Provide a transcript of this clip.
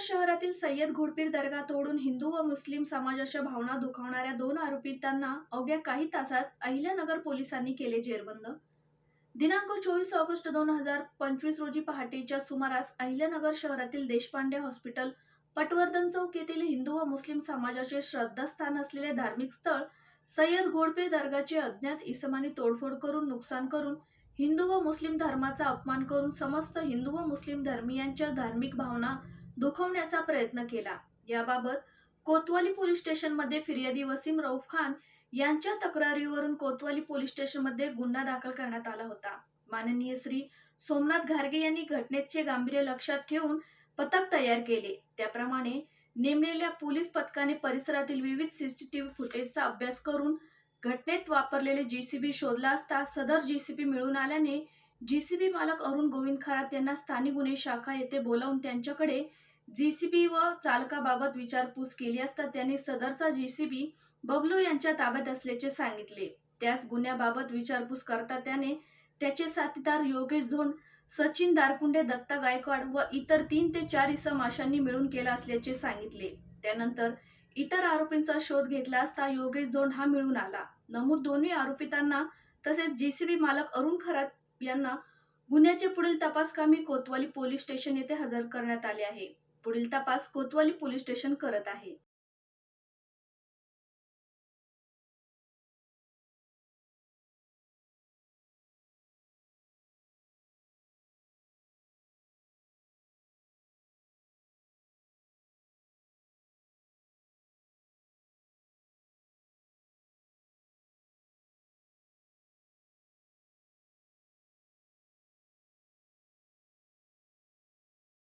शहरातील सय्यद घोडपीर दर्गा तोडून हिंदू व मुस्लिम समाजाच्या भावना दुखावणाऱ्या दोन आरोपितांना अवघ्या काही तासात अहिल्यानगर पोलिसांनी केले जेरबंद. दिनांक चोवीस ऑगस्ट दोन हजार पंचवीस रोजी पहाटेच्या सुमारास अहिल्यानगर शहरातील देशपांडे हॉस्पिटल पटवर्धन चौक येथील हिंदू व मुस्लिम समाजाचे श्रद्धास्थान असलेले धार्मिक स्थळ सय्यद घोडपीर दर्गाचे अज्ञात इसमानी तोडफोड करून नुकसान करून हिंदू व मुस्लिम धर्माचा अपमान करून समस्त हिंदू व मुस्लिम धर्मियांच्या धार्मिक भावना दुखवण्याचा प्रयत्न केला. याबाबत कोतवाली पोलीस स्टेशनमध्ये फिर्यादी वसीम रौफ खान यांच्या तक्रारीवरून कोतवाली पोलीस स्टेशनमध्ये गुन्हा दाखल करण्यात आला होता. माननीय श्री सोमनाथ घारगे यांनी घटनेचे गांभीर्य लक्षात ठेवून पथक तयार केले. त्याप्रमाणे नेमलेल्या पोलीस पथकाने परिसरातील विविध सीसीटीव्ही फुटेजचा अभ्यास करून घटनेत वापरलेले जीसीबी शोधला असता सदर जीसीबी मिळून आल्याने जीसीबी मालक अरुण गोविंद खरात यांना स्थानिक गुन्हे शाखा येथे बोलावून त्यांच्याकडे जीसीबी व चालकाबाबत विचारपूस केली असता त्यांनी सदरचा जीसीबी बबलू यांच्या ताब्यात असल्याचे सांगितले. त्याच गुन्ह्याबाबत विचारपूस करता त्याने त्याचे साथीदार योगेश झोंड सचिन दारकुंडे दत्ता गायकवाड व इतर तीन ते चार इसम आशांनी मिळून केला असल्याचे सांगितले. त्यानंतर इतर आरोपींचा शोध घेतला असता योगेश झोंड हा मिळून आला. नमूद दोन्ही आरोपितांना तसेच जीसीबी मालक अरुण खरात यांना गुन्ह्याचे पुढील तपासकामी कोतवाली पोलीस स्टेशन येथे हजर करण्यात आले आहे. पुढील तपास कोतवाली पोलीस स्टेशन करत आहे.